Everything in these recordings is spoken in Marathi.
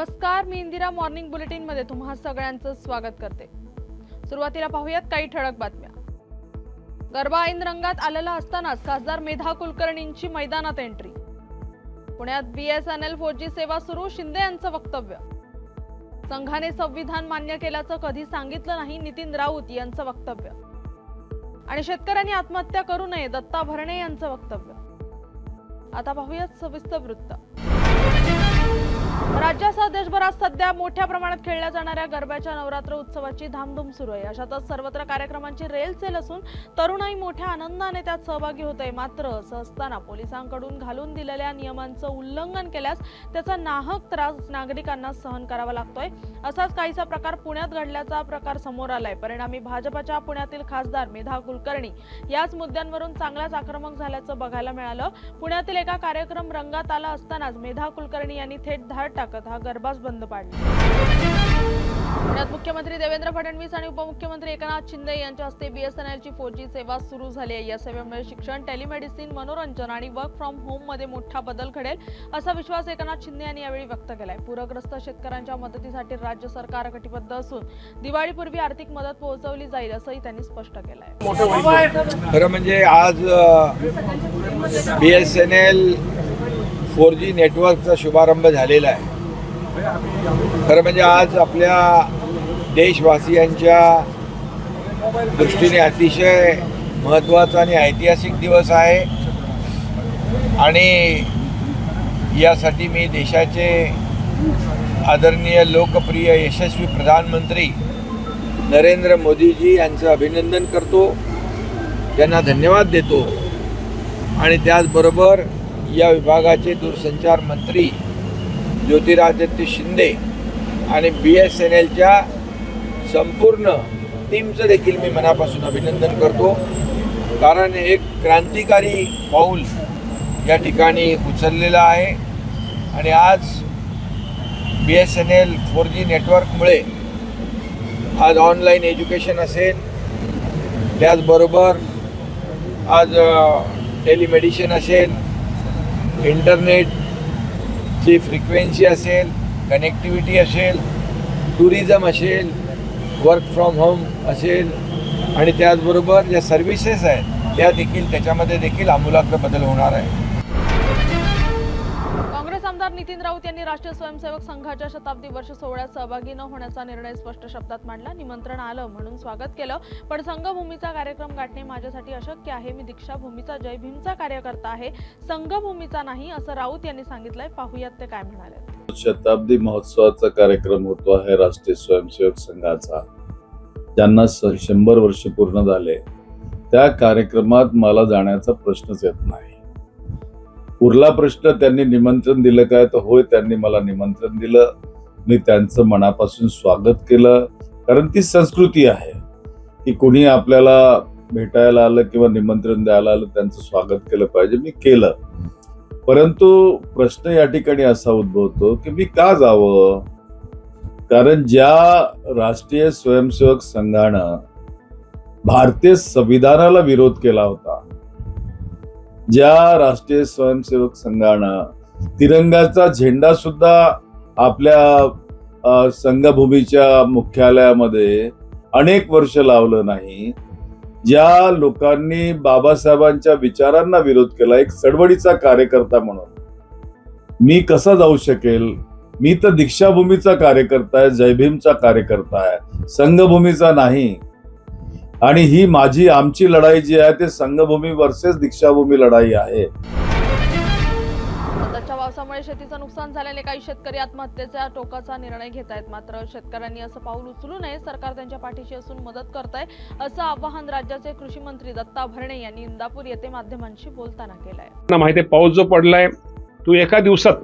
नमस्कार मी इंदिरा मॉर्निंग बुलेटिनमध्ये तुम्हा सगळ्यांचं स्वागत करते. सुरुवातीला पाहूयात काही ठळक बातम्या. गरबा ऐन रंगात आलेला असतानाच खासदार मेधा कुलकर्णींची मैदानात एंट्री पुण्यात बीएसएनएल फोर जी सेवा सुरू शिंदे यांचं वक्तव्य. संघाने संविधान मान्य केल्याचं कधी सांगितलं नाही नितीन राऊत यांचं वक्तव्य. आणि शेतकऱ्यांनी आत्महत्या करू नये दत्ता भरणे यांचं वक्तव्य. आता पाहूयात सविस्तर वृत्त. राज्यात देशभरात सध्या मोठ्या प्रमाणात खेळल्या जाणाऱ्या गरब्याच्या नवरात्र उत्सवाची धामधूम सुरू आहे. अशातच सर्वत्र कार्यक्रमांची रेलचेल असून तरुणाई मोठ्या आनंदाने त्यात सहभागी होत आहे. मात्र असं असताना पोलिसांकडून घालून दिलेल्या नियमांचं उल्लंघन केल्यास त्याचा नाहक त्रास नागरिकांना सहन करावा लागतोय. असाच काहीसा प्रकार पुण्यात घडल्याचा प्रकार समोर आलाय. परिणामी भाजपच्या पुण्यातील खासदार मेधा कुलकर्णी याच मुद्द्यांवरून चांगलाच आक्रमक झाल्याचं बघायला मिळालं. पुण्यातील एका कार्यक्रम रंगात आला असतानाच मेधा कुलकर्णी यांनी थेट धाड टाकत हा गरबाच बंद पाडला. पुण्यात मुख्यमंत्री देवेंद्र फडणवीस आणि उपमुख्यमंत्री एकनाथ शिंदे यांच्या हस्ते बीएसएनएलची फोर जी सेवा सुरू झाली आहे. या सेवेमुळे शिक्षण टेलिमेडिसिन मनोरंजन आणि वर्क फ्रॉम होममध्ये मोठा बदल घडेल असा विश्वास एकनाथ शिंदे यांनी यावेळी व्यक्त केलाय. पूरग्रस्त शेतकऱ्यांच्या मदतीसाठी राज्य सरकार कटिबद्ध असून दिवाळीपूर्वी आर्थिक मदत पोहोचवली जाईल असंही त्यांनी स्पष्ट केलंय. खरं म्हणजे आज B S N L four G नेटवर्कचा शुभारंभ झालेला आहे. खरं म्हणजे आज आपल्या देशवासियांच्या दृष्टीने अतिशय महत्त्वाचा आणि ऐतिहासिक दिवस आहे. आणि यासाठी मी देशाचे आदरणीय लोकप्रिय यशस्वी प्रधानमंत्री नरेंद्र मोदीजी यांचं अभिनंदन करतो. त्यांना धन्यवाद देतो. आणि त्याचबरोबर या विभागाचे दूरसंचार मंत्री ज्योतिरादित्य शिंदे आणि बी एस एन एलच्या संपूर्ण टीमचं देखील मी मनापासून अभिनंदन करतो. कारण एक क्रांतिकारी पाऊल या ठिकाणी उचललेलं आहे. आणि आज B S N L four G नेटवर्कमुळे आज ऑनलाईन एज्युकेशन असेल. त्याचबरोबर आज टेलिमेडिसिन असेल. इंटरनेट इंटरनेटची फ्रिक्वेन्सी असेल कनेक्टिव्हिटी असेल टुरिझम असेल वर्क फ्रॉम होम असेल आणि त्याचबरोबर ज्या सर्व्हिसेस आहेत त्या देखील त्याच्यामध्ये देखील आमूलाग्र बदल होणार आहे आमदार नितीन राऊत यांनी राष्ट्रीय स्वयंसेवक संघाच्या शताब्दी वर्ष सोहळ्यात सहभागी न होण्याचा निर्णय स्पष्ट शब्दात मांडला. निमंत्रण आलं म्हणून स्वागत केलं. पण संघभूमीचा कार्यक्रम गाठणे माझ्यासाठी अशक्य आहे. मी दीक्षाभूमीचा जय भीमचा कार्यकर्ता आहे. संघभूमीचा नाही असं राऊत यांनी सांगितलंय. पाहूयात ते काय म्हणाले. शताब्दी महोत्सवाचा कार्यक्रम होतो आहे राष्ट्रीय स्वयंसेवक संघाचा. ज्यांना शंभर वर्ष पूर्ण झाले. त्या कार्यक्रमात मला जाण्याचा प्रश्नच येत नाही. उरला प्रश्न त्यांनी निमंत्रण दिलं काय? तर होय त्यांनी मला निमंत्रण दिलं. मी त्यांचं मनापासून स्वागत केलं. कारण ती संस्कृती आहे. की कोणी आपल्याला भेटायला आलं किंवा निमंत्रण द्यायला आलं त्यांचं स्वागत केलं पाहिजे. मी केलं. परंतु प्रश्न या ठिकाणी असा उद्भवतो की मी का जावं? कारण ज्या राष्ट्रीय स्वयंसेवक संघानं भारतीय संविधानाला विरोध केला होता ज्या राष्ट्रीय स्वयंसेवक संघानं तिरंगाचा झेंडा सुद्धा आपल्या संघभूमीच्या मुख्यालयामध्ये अनेक वर्ष लावलं नाही ज्या लोकांनी बाबासाहेबांच्या विचारांना विरोध केला एक चळवळीचा कार्यकर्ता म्हणून. मी कसा जाऊ शकेल? मी तर दीक्षाभूमीचा कार्यकर्ता आहे जयभीमचा कार्यकर्ता आहे. संघभूमीचा नाही. आणि ही माझी आमची लढाई जी आहे ते संघभूमी वर्सेस दीक्षाभूमी लढाई आहे. पावसामुळे शेतीचं नुकसान झाल्याने काही शेतकरी आत्महत्येचा टोकाचा निर्णय घेत आहेत मात्र शेतकऱ्यांनी असं पाऊल उचलू नये सरकार त्यांच्या पाठीशी असून मदत करत आहे असं आवाहन राज्याचे कृषी मंत्री दत्ता भरणे यांनी इंदापूर येथे माध्यमांशी बोलताना केलंय. माहिती आहे पाऊस जो पडलाय तो एका दिवसात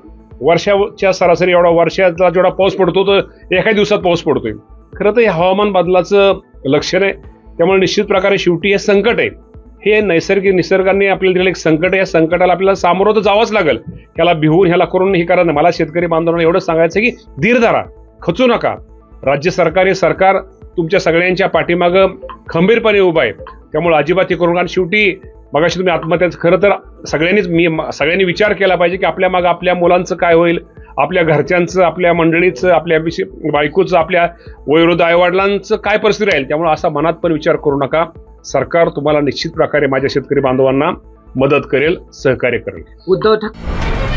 वर्षाच्या सरासरी एवढा वर्षाचा जेवढा पाऊस पडतो तो एका दिवसात पाऊस पडतोय. खरं तर हे हवामान बदलाचं लक्षण आहे. त्यामुळे निश्चित प्रकारे शेवटी हे संकट आहे. हे नैसर्गिक निसर्गाने आपल्याला दिलेलं एक संकट आहे. या संकटाला आपल्याला सामोरं तर जावंच लागेल. ह्याला भिवून ह्याला करून हे करा मला शेतकरी बांधवांना एवढं सांगायचं की धीर धरा. खचू नका. राज्य सरकार हे सरकार तुमच्या सगळ्यांच्या पाठीमागं खंबीरपणे उभं आहे. त्यामुळे अजिबात हे करून कारण शेवटी मगाशी तुम्ही आत्महत्याचं खरं तर सगळ्यांनीच मी सगळ्यांनी विचार केला पाहिजे की आपल्या मागं आपल्या मुलांचं काय होईल? आपल्या घरच्यांचं आपल्या मंडळीचं आपल्या बायकोचं आपल्या वयोवृद्ध आईवडिलांचं काय परिस्थिती राहील त्यामुळे असा मनात पण विचार करू नका. सरकार तुम्हाला निश्चित प्रकारे माझ्या शेतकरी बांधवांना मदत करेल सहकार्य करेल. उद्धव ठाकरे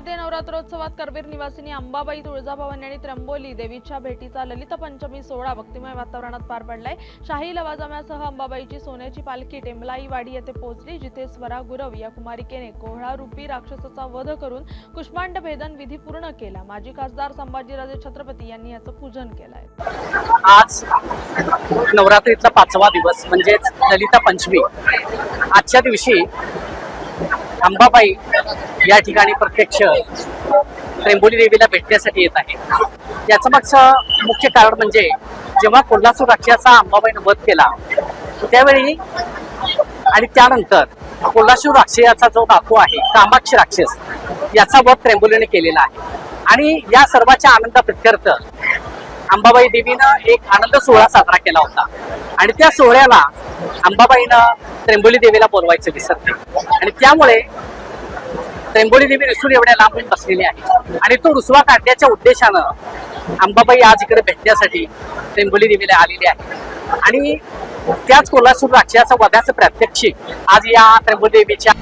शारदीय नवरात्रोत्सवात करवीर निवासिनी अंबाबाई तुळजाभवानी आणि त्र्यंबोली देवीच्या भेटीचा ललित पंचमी सोहळा भक्तिमय वातावरणात पार पडलाय. शाही लवाजम्यासह अंबाबाईची सोन्याची पालखी टेंबलाईवाडी येथे पोहोचली जिथे स्वरा गुरव या कुमारिकेने कोहळारूपी राक्षसाचा वध करून कुष्मांड भेदन विधी पूर्ण केला. माजी खासदार संभाजीराजे छत्रपती यांनी याचं पूजन केलंय. आज नवरात्रीचा पाचवा दिवस म्हणजेच ललिता पंचमी. आजच्या दिवशी अंबाबाई या ठिकाणी प्रत्यक्ष त्र्यंबोली देवीला भेटण्यासाठी येत आहे. याचं मागचं मुख्य कारण म्हणजे जेव्हा कोल्हासूर राक्षसाचा अंबाबाईनं वध केला त्यावेळी आणि त्यानंतर कोल्हासूर राक्षसाचा जो नातू आहे कामाक्षी राक्षस याचा वध त्रेंबोलीने केलेला आहे. आणि या सर्वाच्या आनंदा प्रत्यर्थ अंबाबाई देवीनं एक आनंद सोहळा साजरा केला होता. आणि त्या सोहळ्याला अंबाबाईनं त्रेंबोली देवीला बोलवायचं विसरते आणि त्यामुळे त्र्यंबोली देवी रिसून एवढ्या लांबून बसलेली आहे. आणि तो रुसवा काढण्याच्या उद्देशानं अंबाबाई आज इकडे भेटण्यासाठी त्र्यंबोली देवीला आलेली आहे. आणि त्याच कोल्हासूर राज्याचा वधाचं प्रात्यक्षिक आज या त्र्यंबोली देवीच्या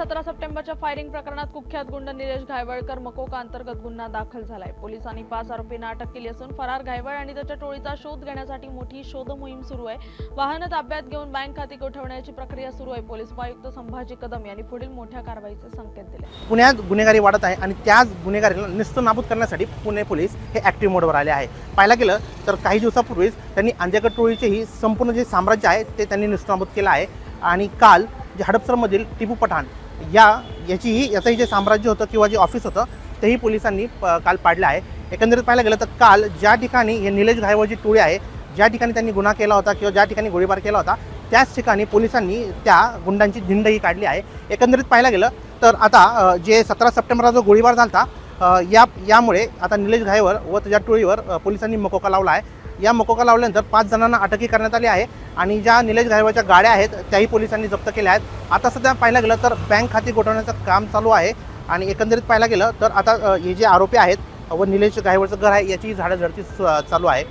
सतरा सप्टेंबरच्या फायरिंग प्रकरणात कुख्यात गुंड निलेश घायवळकर मकोका अंतर्गत गुन्हा दाखल झालाय. पोलिसांनी पाच आरोपींना अटक केली असून फरार घायवळ आणि त्याच्या टोळीचा शोध घेण्यासाठी मोठी शोध मोहीम सुरू आहे. वाहनं ताब्यात घेऊन बँक खाती गोठवण्याची प्रक्रिया सुरू आहे. पोलीस उपायुक्त संभाजी कदम यांनी पुढील मोठ्या कारवाईचे संकेत दिले. पुण्यात गुन्हेगारी वाढत आहे आणि त्याच गुन्हेगारीला निस्तनाबूत करण्यासाठी पुणे पोलीस हे ऍक्टिव्ह मोडवर आले आहे. पाहायला गेलं तर काही दिवसापूर्वीच त्यांनी अंजगड टोळीचेही संपूर्ण जे साम्राज्य आहे ते त्यांनी निस्तनाबूत केलं आहे. आणि काल जे हडपसरमधील टिपू पठाण या याचीही याचंही जे साम्राज्य होतं किंवा जे ऑफिस होतं तेही पोलिसांनी प- काल पाडलं आहे. एकंदरीत पाहायला गेलं तर काल ज्या ठिकाणी हे निलेश घायवळची टोळी आहे ज्या ठिकाणी त्यांनी गुन्हा केला होता किंवा ज्या ठिकाणी गोळीबार केला होता त्याच ठिकाणी पोलिसांनी त्या गुंडांची धिंडही काढली आहे. एकंदरीत पाहायला गेलं तर आता जे सतरा सप्टेंबरला जो गोळीबार झाला होता, या यामुळे आता निलेश घायवर व त्याच्या टोळीवर पोलिसांनी मकोका लावला आहे. या मकोका लावल्यानंतर पाच जणांना अटकही करण्यात आली आहे आणि ज्या निलेश घायवरच्या गाड्या आहेत त्याही पोलिसांनी जप्त केल्या आहेत. आता सध्या पाहायला गेलं तर बँक खाती गोठवण्याचं काम चालू आहे आणि एकंदरीत पाहायला गेलं तर आता हे जे आरोपी आहेत व निलेश घायवरचं घर आहे याची झाडाझडती सु- चालू आहे.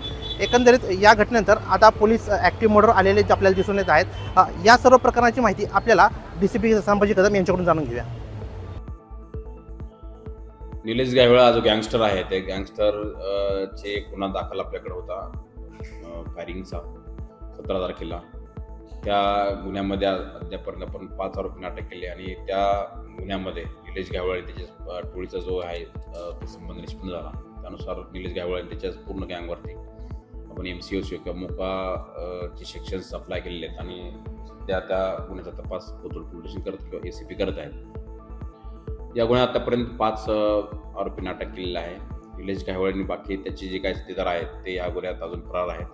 एकंदरीत या घटनेनंतर आता पोलीस ॲक्टिव्ह मोडवर आलेले जे आपल्याला दिसून येत आहेत या सर्व प्रकरणाची माहिती आपल्याला D C P Sambhaji Kadam यांच्याकडून जाणून घेऊया. निलेश गायवळा जो गँगस्टर आहे ते गँगस्टर चे गुन्हा दाखल आपल्याकडे होता फायरिंगचा सतरा तारखेला. त्या गुन्ह्यामध्ये अद्यापर्यंत आपण पाच आरोपींना अटक केली आणि त्या गुन्ह्यामध्ये निलेश गायवळ आणि त्याच्या टोळीचा जो आहे तो संबंध निष्पन्न झाला. त्यानुसार निलेश गायवळ आणि त्याच्या पूर्ण गँगवरती आपण एम सी ओ सी किंवा मोका चे सेक्शन्स अप्लाय केलेले आहेत आणि त्या त्या गुन्ह्याचा तपास कोथरूड पोलीस स्टेशन करत किंवा ए सी पी करत आहेत. या गुन्ह्यात आतापर्यंत पाच आरोपींना अटक केलेलं आहे. निलेश घायवळ आणि बाकी त्याचे जे काही स्थितीदार आहेत ते या गुन्ह्यात अजून फरार आहेत.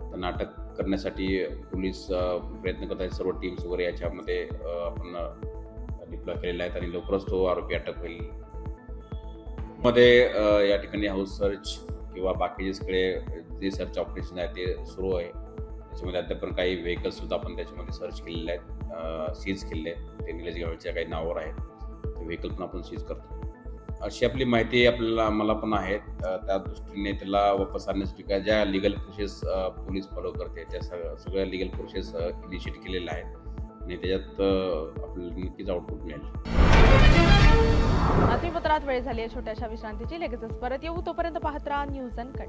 त्यांना अटक करण्यासाठी पोलीस प्रयत्न करत आहेत. सर्व टीम्स वगैरे याच्यामध्ये आपण डिप्लॉय केलेले आहेत आणि लवकरच तो आरोपी अटक होईल. मध्ये या ठिकाणी हाऊस सर्च किंवा बाकीचे सगळे जे सर्च ऑपरेशन आहे ते सुरू आहे. त्याच्यामध्ये अद्याप काही व्हेकल्स सुद्धा आपण त्याच्यामध्ये सर्च केलेले आहेत. सीज केलेले आहेत. ते निलेश गावळच्या काही नावावर आहेत. ते व्हेकल पण आपण सीज करतो. अशी आपली माहिती आपल्याला आम्हाला पण आहे. अ, त्या दृष्टीने त्याला वापस आणण्यासाठी काय ज्या लिगल प्रोसेस पोलीस फॉलो करते त्या सग- सगळ्या लिगल प्रोसेस इनिशिएट केलेल्या आहेत. आणि त्याच्यात आपल्याला नक्कीच आउटपुट मिळेल. बातमीपत्रात वेळ झाली आहे छोट्याशा विश्रांतीची. लगेचच परत येऊ. तोपर्यंत पाहत राहा न्यूज अँड कट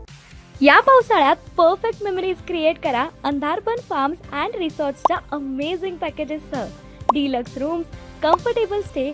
या पावसाळ्यात परफेक्ट मेमरीज क्रिएट करा. अंधारबन फार्म्स अँड रिसॉर्ट्सच्या amazing पॅकेजेससह deluxe rooms comfortable stay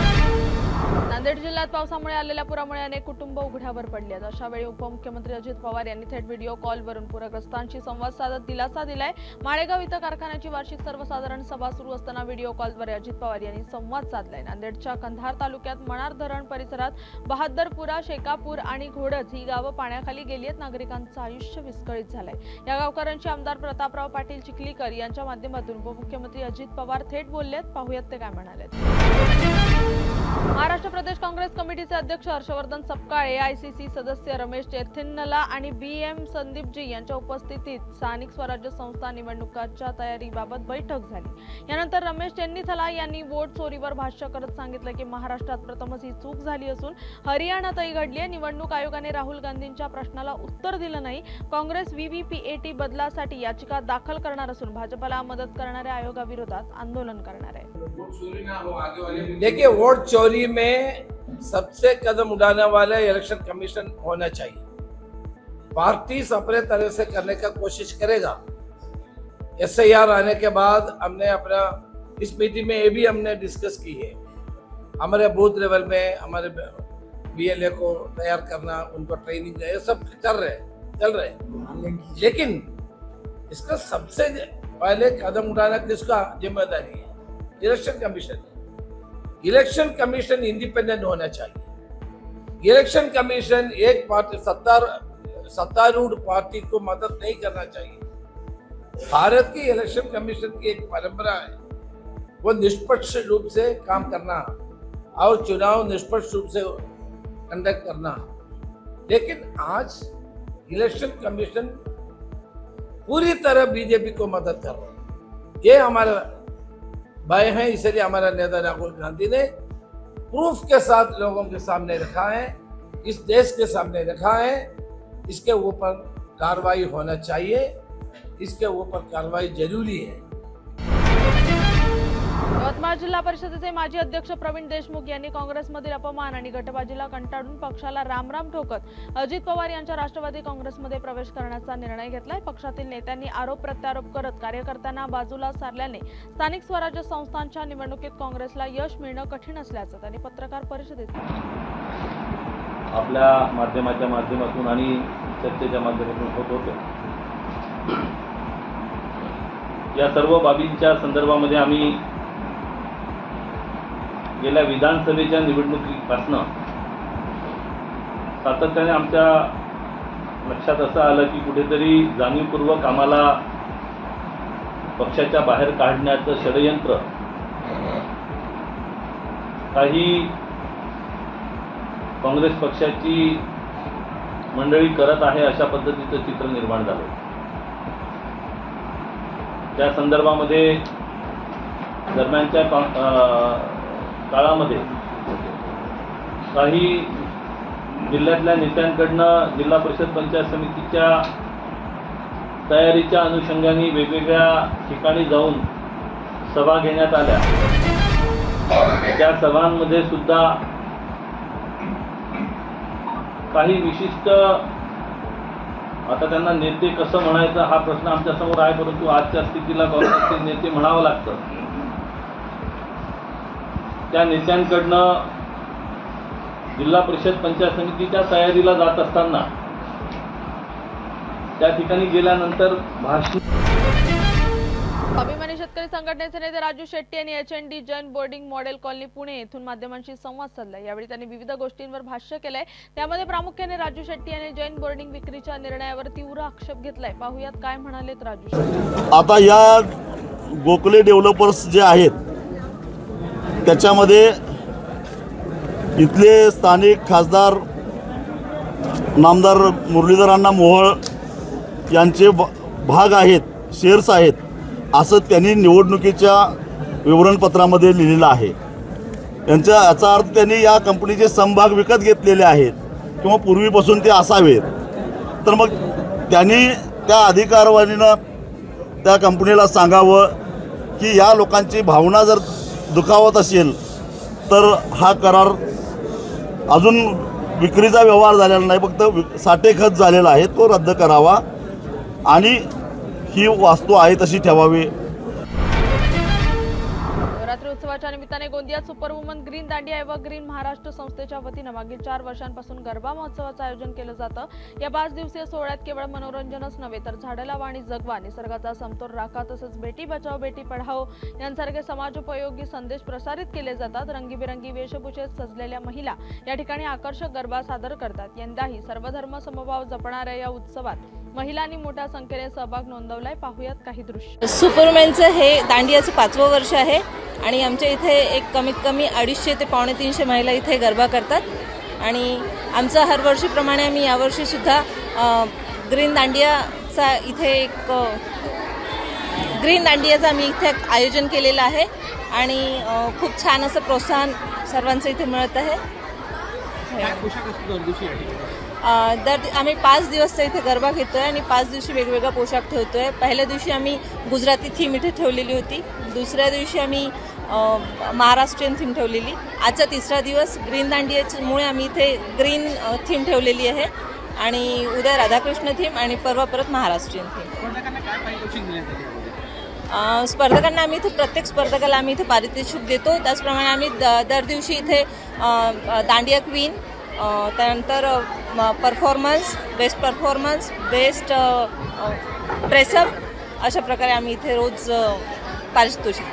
Nanded जिल्ह्यात पावसामुळे आलेल्या पुरामुळे अनेक कुटुंब उघड्यावर पडली आहेत अशा वेळी उपमुख्यमंत्री अजित पवार यांनी थेट व्हिडिओ कॉलवरून पूरग्रस्तांशी संवाद साधत दिलासा दिलाय. माळेगाव इथं कारखान्याची वार्षिक सर्वसाधारण सभा सुरू असताना व्हिडिओ कॉलद्वारे अजित पवार यांनी संवाद साधलाय. नांदेडच्या कंधार तालुक्यात मणार धरण परिसरात बहादरपुरा शेकापूर आणि घोडज ही गावं पाण्याखाली गेली आहेत नागरिकांचं आयुष्य विस्कळीत झालंय. या गावकऱ्यांची आमदार प्रतापराव पाटील चिखलीकर यांच्या माध्यमातून उपमुख्यमंत्री अजित पवार थेट बोललेत. पाहुयात ते काय म्हणालेत. महाराष्ट्र प्रदेश काँग्रेस कमिटीचे अध्यक्ष हर्षवर्धन सपकाळे आयसीसी सदस्य रमेश चेथिन्नला आणि बी एम संदीपजी यांच्या उपस्थितीत स्थानिक स्वराज्य संस्था निवडणुकांच्या तयारीबाबत बैठक झाली. यानंतर रमेश चेन्नीथला यांनी वोट चोरीवर भाष्य करत सांगितलं की महाराष्ट्रात प्रथमच ही चूक झाली असून हरियाणातही घडली आहे. निवडणूक आयोगाने राहुल गांधींच्या प्रश्नाला उत्तर दिलं नाही. काँग्रेस व्हीव्हीपीएटी बदलासाठी याचिका दाखल करणार असून भाजपला मदत करणाऱ्या आयोगाविरोधात आंदोलन करणार आहे. देखिए वोट चोरी में सबसे कदम उठाने वाले इलेक्शन कमीशन होना चाहिए। पार्टी अपने तरह से करने का कोशिश करेगा। एस आई आर आने के बाद हमने अपना, इस मीटिंग में ये भी हमने डिस्कस की है। हमारे बूथ लेवल में, हमारे बीएलए को तैयार करना, उनको ट्रेनिंग ये सब कर रहे चल रहे लेकिन इसका सबसे पहले कदम उठाना किसका? ज़िम्मेदारी है। Election commission election commission independent होना चाहिए। इलेक्शन कमीशन एक पार्टी सत्तार, सत्तारूढ़ पार्टी को मदद नहीं करना चाहिए। भारत की इलेक्शन कमीशन की एक परंपरा है। वो निष्पक्ष रूप से काम करना और चुनाव निष्पक्ष रूप से कंडक्ट करना। लेकिन आज इलेक्शन कमीशन पूरी तरह बीजेपी को मदद कर रहे हैं। ये हमारा भय हैं, इसलिए हमारा नेता राहुल गांधी ने प्रूफ के साथ लोगों के सामने रखा है, इस देश के सामने रखा है, इसके ऊपर कार्रवाई होना चाहिए, इसके ऊपर कार्रवाई ज़रूरी है। यवतमाळ जिल्हा परिषदेचे माजी अध्यक्ष प्रवीण देशमुख यांनी काँग्रेसमधील अपमान आणि गटबाजीला कंटाळून पक्षाला रामराम ठोकत अजित पवार यांच्या राष्ट्रवादी काँग्रेसमध्ये प्रवेश करण्याचा निर्णय घेतलाय. पक्षातील नेत्यांनी आरोप प्रत्यारोप करत कार्यकर्त्यांना बाजूला सारल्याने स्थानिक स्वराज्य संस्थांच्या निवडणुकीत काँग्रेसला यश मिळणं कठीण असल्याचं त्यांनी पत्रकार परिषदेत आपल्या माध्यमाच्या माध्यमातून आणि चर्चेच्या माध्यमातून होत होते. या सर्व बाबींच्या संदर्भामध्ये आम्ही गेल्या विधानसभेच्या निवडणुकीपासनं सातत्याने आमच्या लक्षात असं आलं की कुठेतरी जाणीवपूर्वक आम्हाला पक्षाच्या बाहेर काढण्याचं षडयंत्र काही काँग्रेस पक्षाची मंडळी करत आहे अशा पद्धतीचं चित्र निर्माण झालं. त्या संदर्भामध्ये दरम्यानच्या काळामध्ये काही जिल्ह्यातल्या नेत्यांकडनं जिल्हा परिषद पंचायत समितीच्या तयारीच्या अनुषंगाने वेगवेगळ्या ठिकाणी जाऊन सभा घेण्यात आल्या. त्या सभांमध्ये सुद्धा काही विशिष्ट आता त्यांना नेते कसं म्हणायचं हा प्रश्न आमच्यासमोर आहे परंतु आजच्या स्थितीला काँग्रेसचे नेते म्हणावं लागतं. त्या नेत्यांकडनं जिल्हा परिषद पंचायत समितीच्या तयारीला जात असताना त्या ठिकाणी गेल्यानंतर भाषण अभिमानी शेतकरी संघटनेचे नेते राजू शेट्टी यांनी H N D Jain boarding model colony Pune येथून माध्यमांशी संवाद साधला. यावेळी त्यांनी विविध गोष्टींवर भाष्य केलंय. त्यामध्ये प्रामुख्याने राजू शेट्टी यांनी जैन बोर्डिंग विक्रीच्या निर्णयावर तीव्र आक्षेप घेतलाय. पाहुयात काय म्हणालेत राजू शेट्टी. आता या गोखले डेव्हलपर्स जे आहेत त्याच्यामध्ये इथले स्थानिक खासदार नामदार मुरलीधरांना मोहोळ यांचे भ- भाग आहेत शेअर्स आहेत असं त्यांनी निवडणुकीच्या विवरणपत्रामध्ये लिहिलेलं आहे. त्यांचा याचा अर्थ त्यांनी या कंपनीचे समभाग विकत घेतलेले आहेत किंवा पूर्वीपासून ते असावेत. तर मग त्यांनी त्या अधिकारवाणीनं त्या कंपनीला सांगावं की या लोकांची भावना जर दुखावत असेल तर हा करार अजून विक्रीचा व्यवहार झालेला नाही फक्त वि- साठेखत झालेला आहे तो रद्द करावा. आणि ही वास्तू आहे तशी ठेवावी. महोत्सवाच्या निमित्ताने गोंदियात सुपरवुमन ग्रीन दांडिया व ग्रीन महाराष्ट्र संस्थेच्या वतीनं मागील चार वर्षांपासून गरबा महोत्सवाचं आयोजन केलं जातं. या पाच दिवसीय सोहळ्यात केवळ मनोरंजनच नव्हे तर झाडं लावा आणि जगवा निसर्गाचा समतोल राखा तसंच बेटी बचाव बेटी पढाओ यांसारखे समाजोपयोगी संदेश प्रसारित केले जातात. रंगीबेरंगी वेशभूषेत सजलेल्या महिला या ठिकाणी आकर्षक गरबा सादर करतात. यंदाही सर्वधर्म समभाव जपणाऱ्या या उत्सवात महिलांनी मोठ्या संख्येने सहभाग नोंदवलाय. पाहुयात काही दृश्य. सुपरमॅनचं हे दांडियाचं पाचवं वर्ष आहे आणि आमच्या इथे एक कमीत कमी अडीचशे ते पावणे तीनशे महिला इथे गरबा करतात. आणि आमचं हरवर्षीप्रमाणे आम्ही यावर्षीसुद्धा ग्रीन दांडियाचा इथे एक ग्रीन दांडियाचं आम्ही इथे आयोजन केलेलं आहे. आणि खूप छान असं प्रोत्साहन सर्वांचं इथे मिळत आहे. दर आम्ही पाच दिवस इथे गरबा घेतोय आणि पाच दिवशी वेगवेगळा पोशाख ठेवतोय. पहिल्या दिवशी आम्ही गुजराती थीम इथे ठेवलेली होती. दुसऱ्या दिवशी आम्ही महाराष्ट्रीयन थीम ठेवलेली. आजचा तिसरा दिवस ग्रीन दांडियामुळे आम्ही इथे ग्रीन थीम ठेवलेली आहे. आणि उद्या राधाकृष्ण थीम आणि परवा परत महाराष्ट्रीयन थीम स्पर्धकांना आम्ही इथे प्रत्येक स्पर्धकाला आम्ही इथे पारितोषिक देतो. त्याचप्रमाणे आम्ही द दर दिवशी इथे दांडिया क्वीन त्यानंतर performance best performance best dress up अशा प्रकारे आम्ही इथे रोज पारितोषिक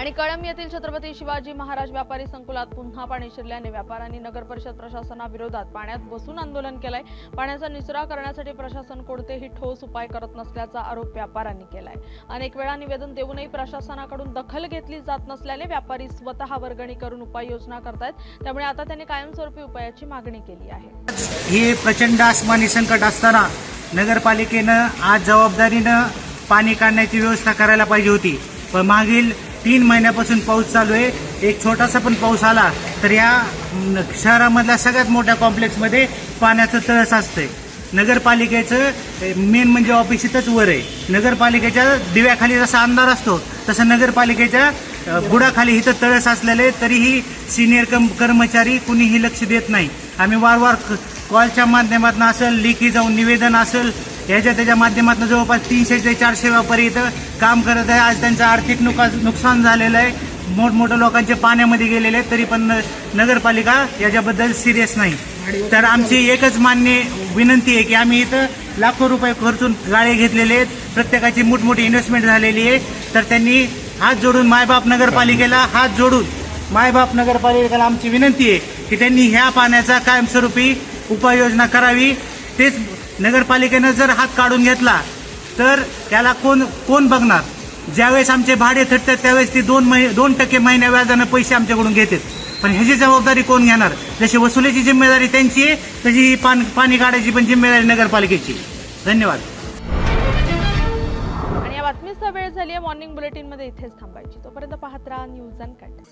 आणि कळंब येथील छत्रपती शिवाजी महाराज व्यापारी संकुलात पुन्हा पाणी शिरल्याने व्यापाऱ्यांनी नगर परिषद प्रशासनाविरोधात पाण्यात बसून आंदोलन केलंय. पाण्याचा निचरा करण्यासाठी प्रशासन कोणतेही ठोस उपाय करत नसल्याचा आरोप व्यापाऱ्यांनी केलाय. अनेक वेळा निवेदन देऊनही प्रशासनाकडून दखल घेतली जात नसल्याने व्यापारी स्वतः वर्गणी करून उपाययोजना करतायत. त्यामुळे आता त्यांनी कायमस्वरूपी उपायाची मागणी केली आहे. हे प्रचंड आसमानी संकट असताना नगरपालिकेनं आज जबाबदारीनं पाणी काढण्याची व्यवस्था करायला पाहिजे होती. पण मागील तीन महिन्यापासून पाऊस चालू आहे. एक छोटासा पण पाऊस आला तर या शहरामधल्या सगळ्यात मोठ्या कॉम्प्लेक्समध्ये पाण्याचं तळस असतंय. नगरपालिकेचं मेन म्हणजे ऑफिस इथंच वर आहे. नगरपालिकेच्या दिव्याखाली जसा अंधार असतो तसं नगरपालिकेच्या बुडाखाली इथं तळस असलेले तरीही सिनियर कम कर्मचारी कुणीही लक्ष देत नाही. आम्ही वारंवार कॉलच्या माध्यमातून असेल लेखी जाऊन निवेदन असेल याच्या त्याच्या माध्यमातून जवळपास तीनशे ते चारशे व्यापारी इथं काम करत आहे. आज त्यांचं आर्थिक नुका नुकसान झालेलं आहे. मोठमोठ्या लोकांचे पाण्यामध्ये गेलेले आहेत. तरी पण न- नगरपालिका याच्याबद्दल सिरियस नाही. तर आमची एकच मान्य विनंती आहे की आम्ही इथं लाखो रुपये खर्चून गाळे घेतलेले आहेत. प्रत्येकाची मोठमोठी इन्व्हेस्टमेंट झालेली आहे. तर त्यांनी हात जोडून मायबाप नगरपालिकेला हात जोडून मायबाप नगरपालिकेला आमची विनंती आहे की त्यांनी ह्या पाण्याचा कायमस्वरूपी उपाययोजना करावी. तेच नगरपालिकेनं जर हात काढून घेतला तर त्याला कोण कोण बघणार? ज्यावेळेस आमचे भाडे थटतात त्यावेळेस ती दोन महि दोन टक्के महिन्या व्याजानं पैसे आमच्याकडून घेतात. पण ह्याची जबाबदारी कोण घेणार? जशी वसुलीची जिम्मेदारी त्यांची आहे तशी ही पान पाणी काढायची पण जिम्मेदारी नगरपालिकेची धन्यवाद. आणि या बातमीचा वेळ झाली आहे मॉर्निंग बुलेटिनमध्ये इथेच थांबायची. तोपर्यंत पाहत राहा न्यूज अँड कट.